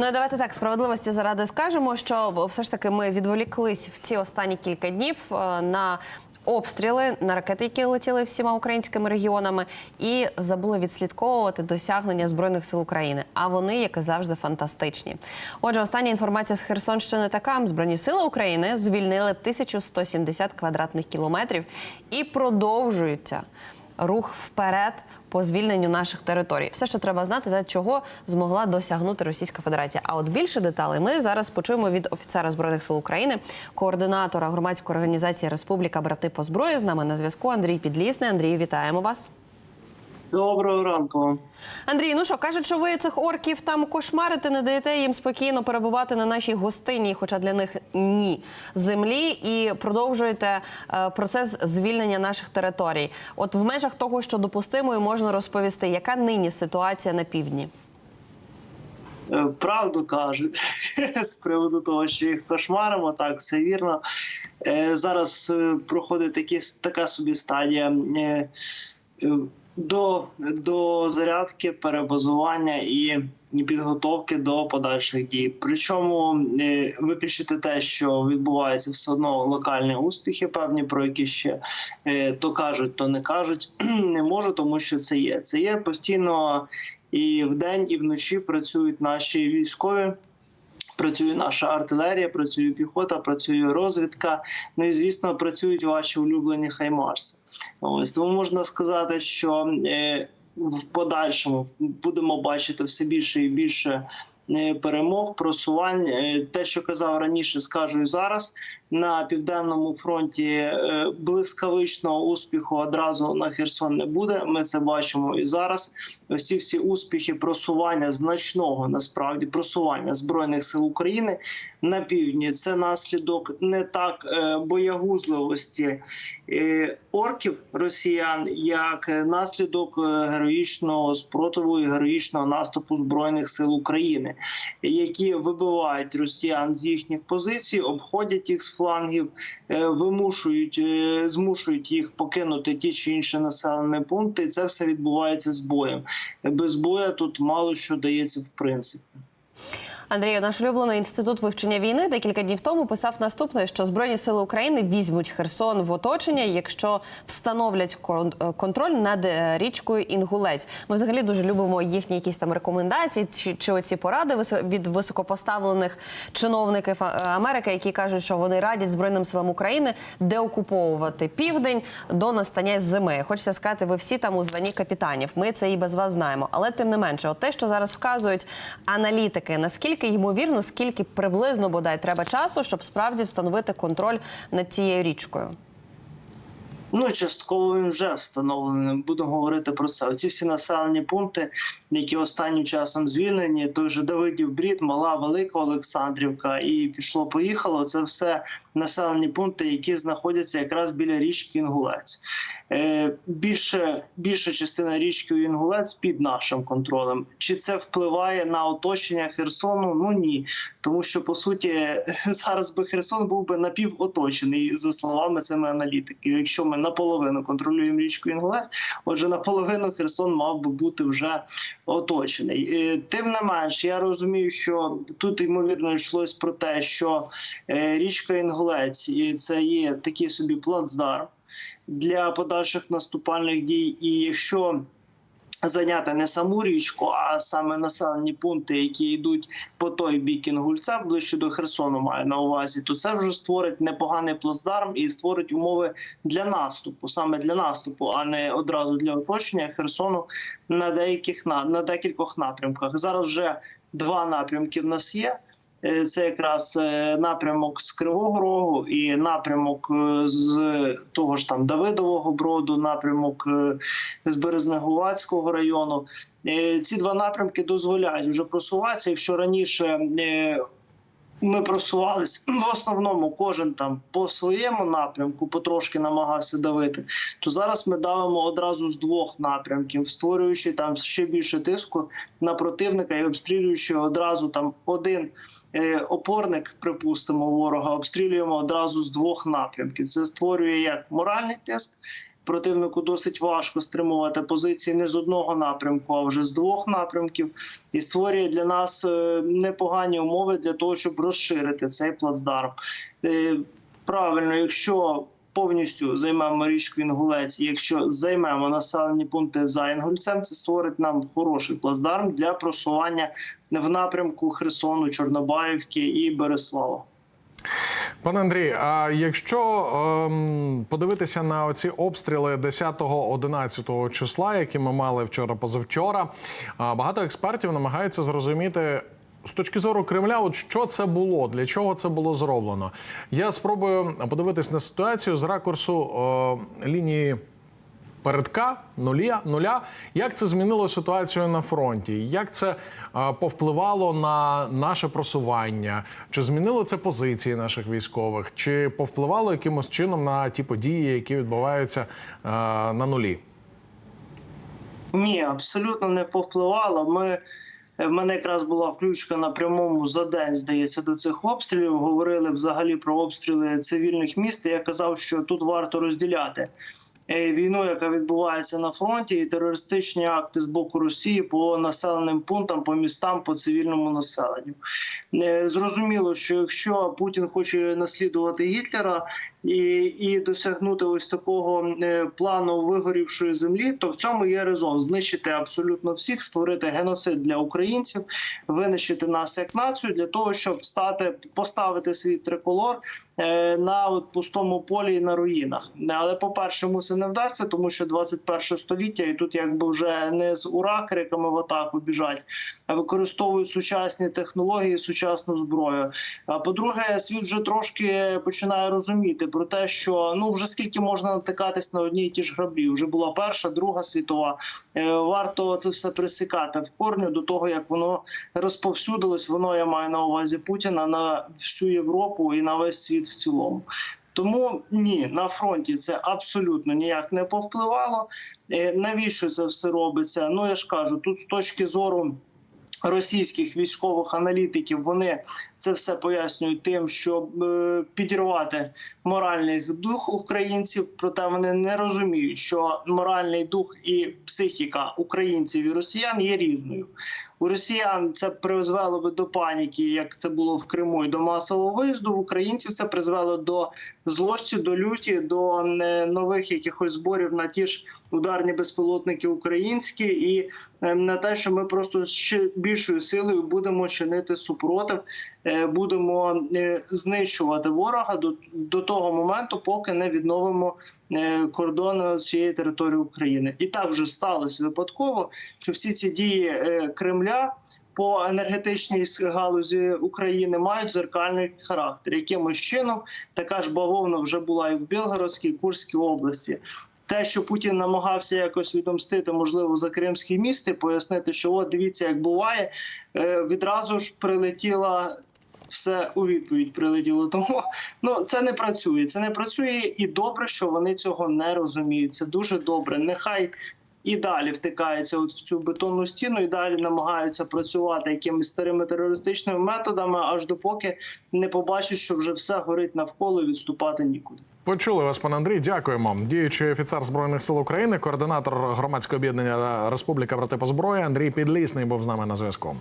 Ну давайте так справедливості заради скажемо, що все ж таки ми відволіклись в ці останні кілька днів е, на. Обстріли на ракети, які летіли всіма українськими регіонами, і забули відслідковувати досягнення збройних сил України. А вони, як і завжди, фантастичні. Отже, остання інформація з Херсонщини така: збройні сили України звільнили 1170 квадратних кілометрів і продовжуються рух вперед по звільненню наших територій. Все, що треба знати, те, чого змогла досягнути Російська Федерація. А от більше деталей ми зараз почуємо від офіцера збройних сил України, координатора громадської організації Республіка Брати по зброї. З нами на зв'язку Андрій Підлісний. Андрій, вітаємо вас. Доброго ранку. вам. Андрій, ну що кажуть, що ви цих орків там кошмарите, не даєте їм спокійно перебувати на нашій гостині, хоча для них ні землі, і продовжуєте е, процес звільнення наших територій. От в межах того, що допустимо, і можна розповісти, яка нині ситуація на півдні. Е, Правду кажуть з приводу того, що їх кошмаримо, так все вірно. Е, Зараз проходить такі, така собі стадія до, до зарядки, перебазування і, підготовки до подальших дій. Причому е, виключити те, що відбувається все одно локальні успіхи, певні про які ще е, то кажуть, то не кажуть, не можу, тому що це є. Це є постійно і вдень, і вночі працюють наші військові. Працює наша артилерія, працює піхота, працює розвідка. Ну і звісно, працюють ваші улюблені хаймарси. Ось тому можна сказати, що е, в подальшому будемо бачити все більше і більше перемог, просувань. Е, Те, що казав раніше, скажу і зараз. На південному фронті е, блискавичного успіху одразу на Херсон не буде. Ми це бачимо і зараз. Ось ці всі успіхи просування значного насправді просування збройних сил України на півдні. Це наслідок не так е, боягузливості е, орків росіян, як е, наслідок е, героїчного спротиву і героїчного наступу збройних сил України, які вибивають росіян з їхніх позицій, обходять їх з флангів, е, вимушують, е, змушують їх покинути ті чи інші населені пункти. І це все відбувається з боєм. Без боя тут мало що дається в принципі. Андрію, наш улюблений інститут вивчення війни декілька днів тому писав наступне, що збройні сили України візьмуть Херсон в оточення, якщо встановлять кон- контроль над е, річкою Інгулець. Ми взагалі дуже любимо їхні якісь там рекомендації чи, чи оці поради від високопоставлених чиновників Америки, які кажуть, що вони радять збройним силам України деокуповувати південь до настання зими. Хочеться сказати, ви всі там у званні капітанів. Ми це і без вас знаємо. Але тим не менше, от те, що зараз вказують аналітики, наскільки ймовірно, скільки приблизно бодай треба часу, щоб справді встановити контроль над цією річкою. Ну, частково він вже встановлений. Будемо говорити про це. Оці всі населені пункти, які останнім часом звільнені, той же Давидів Брід, Мала, Велика Олександрівка і пішло, поїхало. Це все населені пункти, які знаходяться якраз біля річки Інгулець. Е, більше, більша частина річки Інгулець під нашим контролем. Чи це впливає на оточення Херсону? Ну ні, тому що по суті зараз би Херсон був би напівоточений за словами цими аналітиків. Якщо ми наполовину контролюємо річку Інгулець, отже, наполовину Херсон мав би бути вже оточений. Е, Тим не менш, я розумію, що тут ймовірно йшлось про те, що е, річка Інгулець це є такий собі плацдарм для подальших наступальних дій. І якщо Зайняти не саму річку, а саме населені пункти, які йдуть по той бік Інгульця, ближче до Херсону, маю на увазі, то це вже створить непоганий плацдарм і створить умови для наступу, саме для наступу, а не одразу для оточення Херсону на деяких на, декількох напрямках. Зараз вже два напрямки в нас є. Е, Це якраз е, напрямок з Кривого Рогу і напрямок е, з того ж там Давидового Броду, напрямок з Березнегувацького району. Ці два напрямки дозволяють вже просуватися. Якщо раніше ми просувалися в основному кожен там по своєму напрямку, потрошки намагався давити, то зараз ми давимо одразу з двох напрямків, створюючи там ще більше тиску на противника і обстрілюючи одразу там один е, опорник, припустимо, ворога, обстрілюємо одразу з двох напрямків. Це створює як моральний тиск. Противнику досить важко стримувати позиції не з одного напрямку, а вже з двох напрямків, і створює для нас е, непогані умови для того, щоб розширити цей плацдарм. Е, Правильно, якщо повністю займемо річку Інгулець, якщо займемо населені пункти за Інгульцем, це створить нам хороший плацдарм для просування в напрямку Херсону, Чорнобаївки і Береслава. Пане Андрій, а якщо ем, подивитися на оці обстріли 10-11 числа, які ми мали вчора позавчора, багато експертів намагаються зрозуміти. З точки зору Кремля, от що це було, для чого це було зроблено? Я спробую подивитись на ситуацію з ракурсу е, лінії передка нуля, нуля. Як це змінило ситуацію на фронті? Як це повпливало на наше просування? Чи змінило це позиції наших військових? Чи повпливало якимось чином на ті події, які відбуваються е, на нулі? Ні, абсолютно не повпливало. Ми в мене якраз була включка на прямому за день, здається, до цих обстрілів. Говорили взагалі про обстріли цивільних міст. Я казав, що тут варто розділяти е, війну, яка відбувається на фронті, і терористичні акти з боку Росії по населеним пунктам, по містам, по цивільному населенню. Е, Зрозуміло, що якщо Путін хоче наслідувати Гітлера і, і досягнути ось такого е, плану вигорівшої землі, то в цьому є резон знищити абсолютно всіх, створити геноцид для українців, винищити нас як націю для того, щоб стати поставити свій триколор е, на от пустому полі і на руїнах. Але по перше, йому це не вдасться, тому що 21 століття, і тут якби вже не з ура криками в атаку біжать, а використовують сучасні технології, сучасну зброю. А по-друге, світ вже трошки починає розуміти про те, що ну вже скільки можна натикатись на одні і ті ж граблі. Вже була перша, друга світова. Е, Варто це все присікати в корню до того, як воно розповсюдилось. Воно я маю на увазі Путіна на всю Європу і на весь світ в цілому. Тому ні, на фронті це абсолютно ніяк не повпливало. Е, Навіщо це все робиться? Ну я ж кажу, тут з точки зору російських військових аналітиків вони це все пояснюють тим, щоб е, підірвати моральний дух українців. Проте вони не розуміють, що моральний дух і психіка українців і росіян є різною. У росіян це призвело би до паніки, як це було в Криму, і до масового виїзду. В українців це призвело до злості, до люті, до е, нових якихось зборів на ті ж ударні безпілотники українські і е, на те, що ми просто ще більшою силою будемо чинити супротив, будемо е, знищувати ворога до, до того моменту, поки не відновимо е, кордони цієї території України. І так вже сталося випадково, що всі ці дії е, Кремля. По енергетичній галузі України мають зеркальний характер. Якимось чином така ж бавовна вже була і в Білгородській, і Курській області. Те, що Путін намагався якось відомстити, можливо, за Кримський міст і пояснити, що от дивіться, як буває, е, відразу ж прилетіла. Все у відповідь прилетіло. Тому ну це не працює. Це не працює, і добре, що вони цього не розуміють. Це дуже добре. Нехай і далі втикаються от в цю бетонну стіну, і далі намагаються працювати якимись старими терористичними методами, аж допоки не побачать, що вже все горить навколо і відступати нікуди. Почули вас, пане Андрій. Дякуємо. Діючий офіцер збройних сил України, координатор громадського об'єднання Республіка брати по зброї Андрій Підлісний був з нами на зв'язку.